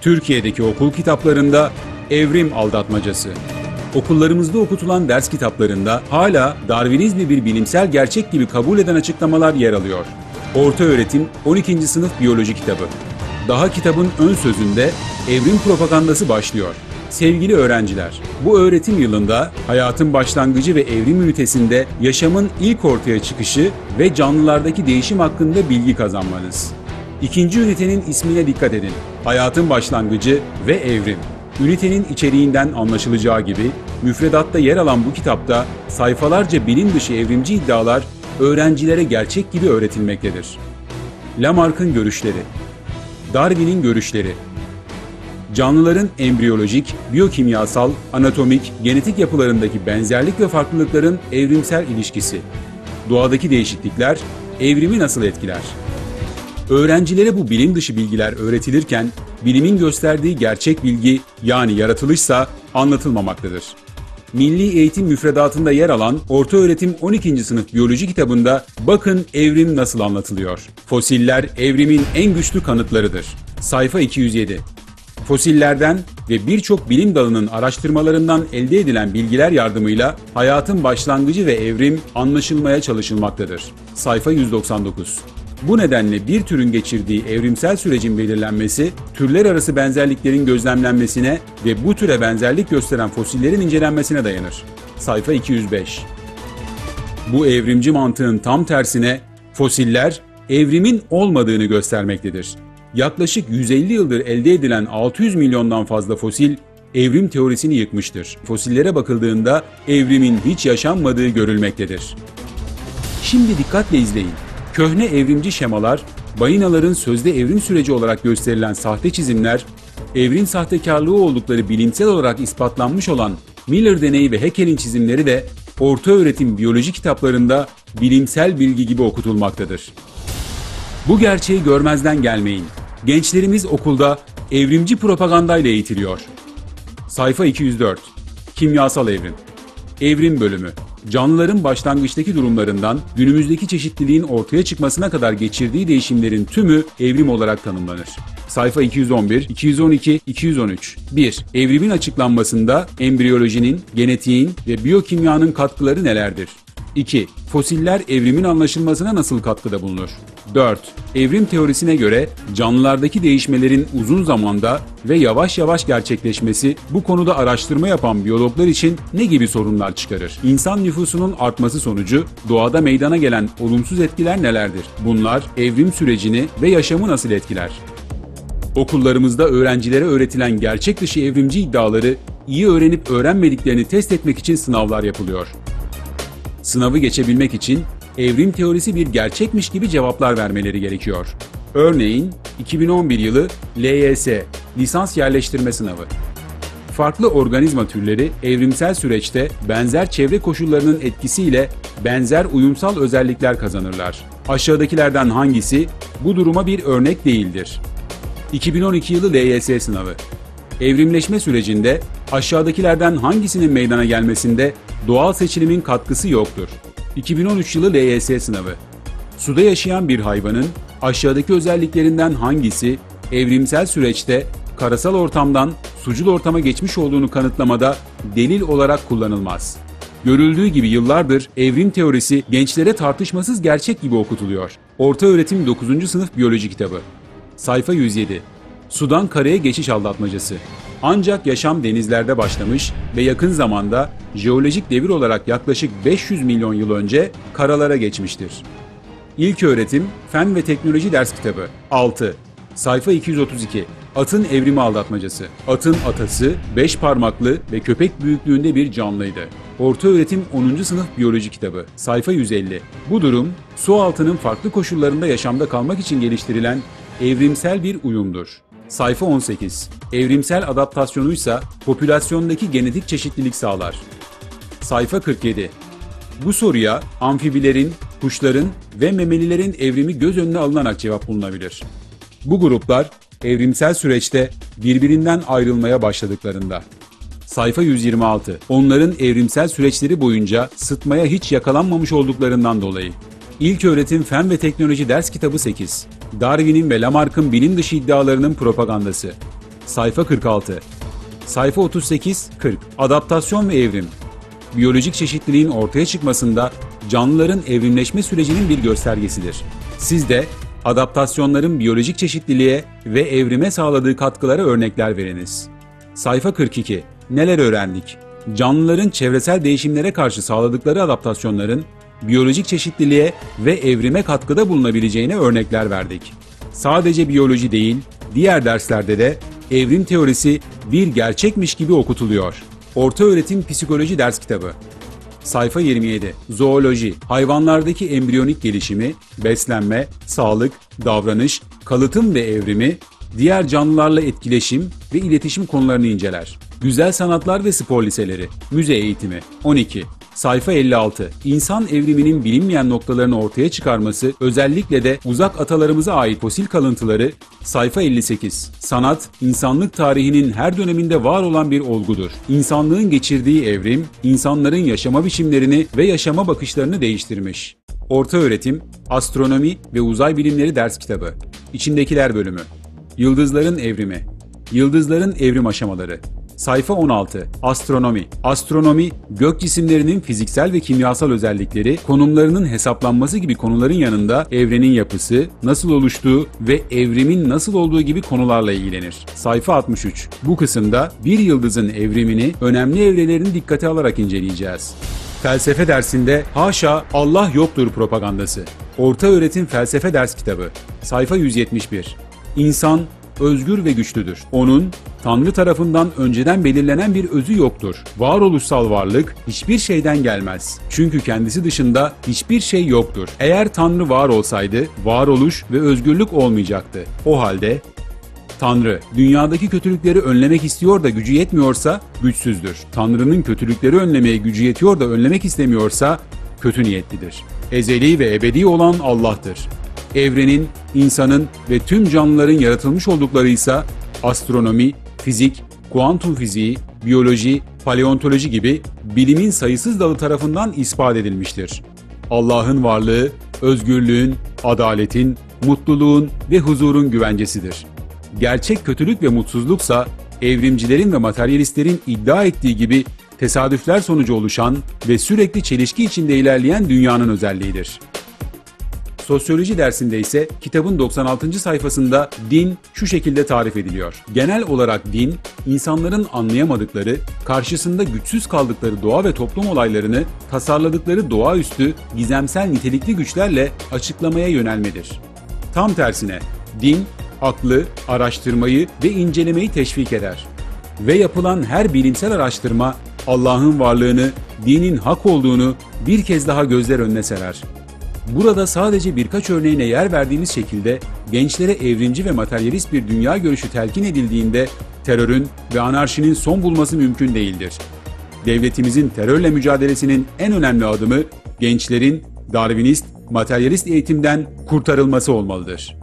Türkiye'deki okul kitaplarında evrim aldatmacası. Okullarımızda okutulan ders kitaplarında hala Darwinizmi bir bilimsel gerçek gibi kabul eden açıklamalar yer alıyor. Orta öğretim 12. sınıf biyoloji kitabı. Daha kitabın ön sözünde evrim propagandası başlıyor. Sevgili öğrenciler, bu öğretim yılında hayatın başlangıcı ve evrim ünitesinde yaşamın ilk ortaya çıkışı ve canlılardaki değişim hakkında bilgi kazanmanız. İkinci ünitenin ismine dikkat edin. Hayatın başlangıcı ve evrim. Ünitenin içeriğinden anlaşılacağı gibi müfredatta yer alan bu kitapta sayfalarca bilim dışı evrimci iddialar öğrencilere gerçek gibi öğretilmektedir. Lamarck'ın görüşleri, Darwin'in görüşleri, canlıların embriyolojik, biyokimyasal, anatomik, genetik yapılarındaki benzerlik ve farklılıkların evrimsel ilişkisi, doğadaki değişiklikler evrimi nasıl etkiler? Öğrencilere bu bilim dışı bilgiler öğretilirken bilimin gösterdiği gerçek bilgi yani yaratılışsa anlatılmamaktadır. Milli Eğitim Müfredatında yer alan Orta Öğretim 12. sınıf biyoloji kitabında bakın evrim nasıl anlatılıyor. Fosiller evrimin en güçlü kanıtlarıdır. Sayfa 207. Fosillerden ve birçok bilim dalının araştırmalarından elde edilen bilgiler yardımıyla hayatın başlangıcı ve evrim anlaşılmaya çalışılmaktadır. Sayfa 199. Bu nedenle bir türün geçirdiği evrimsel sürecin belirlenmesi, türler arası benzerliklerin gözlemlenmesine ve bu türe benzerlik gösteren fosillerin incelenmesine dayanır. Sayfa 205. Bu evrimci mantığın tam tersine fosiller evrimin olmadığını göstermektedir. Yaklaşık 150 yıldır elde edilen 600 milyondan fazla fosil evrim teorisini yıkmıştır. Fosillere bakıldığında evrimin hiç yaşanmadığı görülmektedir. Şimdi dikkatle izleyin. Köhne evrimci şemalar, balinaların sözde evrim süreci olarak gösterilen sahte çizimler, evrim sahtekarlığı oldukları bilimsel olarak ispatlanmış olan Miller deneyi ve Haeckel'in çizimleri de orta öğretim biyoloji kitaplarında bilimsel bilgi gibi okutulmaktadır. Bu gerçeği görmezden gelmeyin. Gençlerimiz okulda evrimci propagandayla eğitiliyor. Sayfa 204 Kimyasal Evrim Evrim Bölümü Canlıların başlangıçtaki durumlarından günümüzdeki çeşitliliğin ortaya çıkmasına kadar geçirdiği değişimlerin tümü evrim olarak tanımlanır. Sayfa 211, 212, 213. 1. Evrimin açıklanmasında embriyolojinin, genetiğin ve biyokimyanın katkıları nelerdir? 2. Fosiller evrimin anlaşılmasına nasıl katkıda bulunur? 4. Evrim teorisine göre canlılardaki değişmelerin uzun zamanda ve yavaş yavaş gerçekleşmesi bu konuda araştırma yapan biyologlar için ne gibi sorunlar çıkarır? İnsan nüfusunun artması sonucu doğada meydana gelen olumsuz etkiler nelerdir? Bunlar evrim sürecini ve yaşamı nasıl etkiler? Okullarımızda öğrencilere öğretilen gerçek dışı evrimci iddiaları iyi öğrenip öğrenmediklerini test etmek için sınavlar yapılıyor. Sınavı geçebilmek için evrim teorisi bir gerçekmiş gibi cevaplar vermeleri gerekiyor. Örneğin 2011 yılı LYS lisans yerleştirme sınavı. Farklı organizma türleri evrimsel süreçte benzer çevre koşullarının etkisiyle benzer uyumsal özellikler kazanırlar. Aşağıdakilerden hangisi bu duruma bir örnek değildir? 2012 yılı LYS sınavı. Evrimleşme sürecinde aşağıdakilerden hangisinin meydana gelmesinde doğal seçilimin katkısı yoktur? 2013 yılı LYS sınavı. Suda yaşayan bir hayvanın aşağıdaki özelliklerinden hangisi evrimsel süreçte karasal ortamdan sucul ortama geçmiş olduğunu kanıtlamada delil olarak kullanılmaz. Görüldüğü gibi yıllardır evrim teorisi gençlere tartışmasız gerçek gibi okutuluyor. Orta öğretim 9. sınıf biyoloji kitabı. Sayfa 107. Sudan karaya geçiş aldatmacası. Ancak yaşam denizlerde başlamış ve yakın zamanda jeolojik devir olarak yaklaşık 500 milyon yıl önce karalara geçmiştir. İlk öğretim Fen ve Teknoloji Ders Kitabı 6. Sayfa 232. Atın evrimi aldatmacası. Atın atası 5 parmaklı ve köpek büyüklüğünde bir canlıydı. Orta öğretim 10. sınıf biyoloji kitabı. Sayfa 150. Bu durum su altının farklı koşullarında yaşamda kalmak için geliştirilen evrimsel bir uyumdur. Sayfa 18. Evrimsel adaptasyonuysa popülasyondaki genetik çeşitlilik sağlar. Sayfa 47. Bu soruya amfibilerin, kuşların ve memelilerin evrimi göz önüne alınarak cevap bulunabilir. Bu gruplar evrimsel süreçte birbirinden ayrılmaya başladıklarında. Sayfa 126. Onların evrimsel süreçleri boyunca sıtmaya hiç yakalanmamış olduklarından dolayı. İlk öğretim Fen ve Teknoloji ders kitabı 8. Darwin'in ve Lamarck'ın bilim dışı iddialarının propagandası. Sayfa 46. Sayfa 38-40. Adaptasyon ve evrim. Biyolojik çeşitliliğin ortaya çıkmasında canlıların evrimleşme sürecinin bir göstergesidir. Siz de adaptasyonların biyolojik çeşitliliğe ve evrime sağladığı katkılara örnekler veriniz. Sayfa 42. Neler öğrendik? Canlıların çevresel değişimlere karşı sağladıkları adaptasyonların biyolojik çeşitliliğe ve evrime katkıda bulunabileceğine örnekler verdik. Sadece biyoloji değil, diğer derslerde de evrim teorisi bir gerçekmiş gibi okutuluyor. Orta öğretim psikoloji ders kitabı. Sayfa 27. Zooloji. Hayvanlardaki embriyonik gelişimi, beslenme, sağlık, davranış, kalıtım ve evrimi, diğer canlılarla etkileşim ve iletişim konularını inceler. Güzel sanatlar ve spor liseleri. Müze eğitimi. 12. Sayfa 56. İnsan evriminin bilinmeyen noktalarını ortaya çıkarması, özellikle de uzak atalarımıza ait fosil kalıntıları. Sayfa 58. Sanat, insanlık tarihinin her döneminde var olan bir olgudur. İnsanlığın geçirdiği evrim, insanların yaşama biçimlerini ve yaşama bakışlarını değiştirmiş. Orta öğretim, astronomi ve uzay bilimleri ders kitabı. İçindekiler bölümü. Yıldızların evrimi. Yıldızların evrim aşamaları. Sayfa 16. Astronomi. Astronomi, gök cisimlerinin fiziksel ve kimyasal özellikleri, konumlarının hesaplanması gibi konuların yanında evrenin yapısı, nasıl oluştuğu ve evrimin nasıl olduğu gibi konularla ilgilenir. Sayfa 63. Bu kısımda bir yıldızın evrimini, önemli evrelerini dikkate alarak inceleyeceğiz. Felsefe dersinde haşa Allah yoktur propagandası. Orta öğretim felsefe ders kitabı. Sayfa 171. İnsan özgür ve güçlüdür. Onun Tanrı tarafından önceden belirlenen bir özü yoktur. Varoluşsal varlık hiçbir şeyden gelmez. Çünkü kendisi dışında hiçbir şey yoktur. Eğer Tanrı var olsaydı varoluş ve özgürlük olmayacaktı. O halde Tanrı, dünyadaki kötülükleri önlemek istiyor da gücü yetmiyorsa güçsüzdür. Tanrı'nın kötülükleri önlemeye gücü yetiyor da önlemek istemiyorsa kötü niyetlidir. Ezeli ve ebedi olan Allah'tır. Evrenin, insanın ve tüm canlıların yaratılmış oldukları ise astronomi, fizik, kuantum fiziği, biyoloji, paleontoloji gibi bilimin sayısız dalı tarafından ispat edilmiştir. Allah'ın varlığı, özgürlüğün, adaletin, mutluluğun ve huzurun güvencesidir. Gerçek kötülük ve mutsuzluksa evrimcilerin ve materyalistlerin iddia ettiği gibi tesadüfler sonucu oluşan ve sürekli çelişki içinde ilerleyen dünyanın özelliğidir. Sosyoloji dersinde ise kitabın 96. sayfasında din şu şekilde tarif ediliyor. Genel olarak din, insanların anlayamadıkları, karşısında güçsüz kaldıkları doğa ve toplum olaylarını tasarladıkları doğaüstü, gizemsel nitelikli güçlerle açıklamaya yönelmedir. Tam tersine, din, aklı, araştırmayı ve incelemeyi teşvik eder. Ve yapılan her bilimsel araştırma Allah'ın varlığını, dinin hak olduğunu bir kez daha gözler önüne serer. Burada sadece birkaç örneğine yer verdiğimiz şekilde gençlere evrimci ve materyalist bir dünya görüşü telkin edildiğinde terörün ve anarşinin son bulması mümkün değildir. Devletimizin terörle mücadelesinin en önemli adımı gençlerin Darwinist, materyalist eğitimden kurtarılması olmalıdır.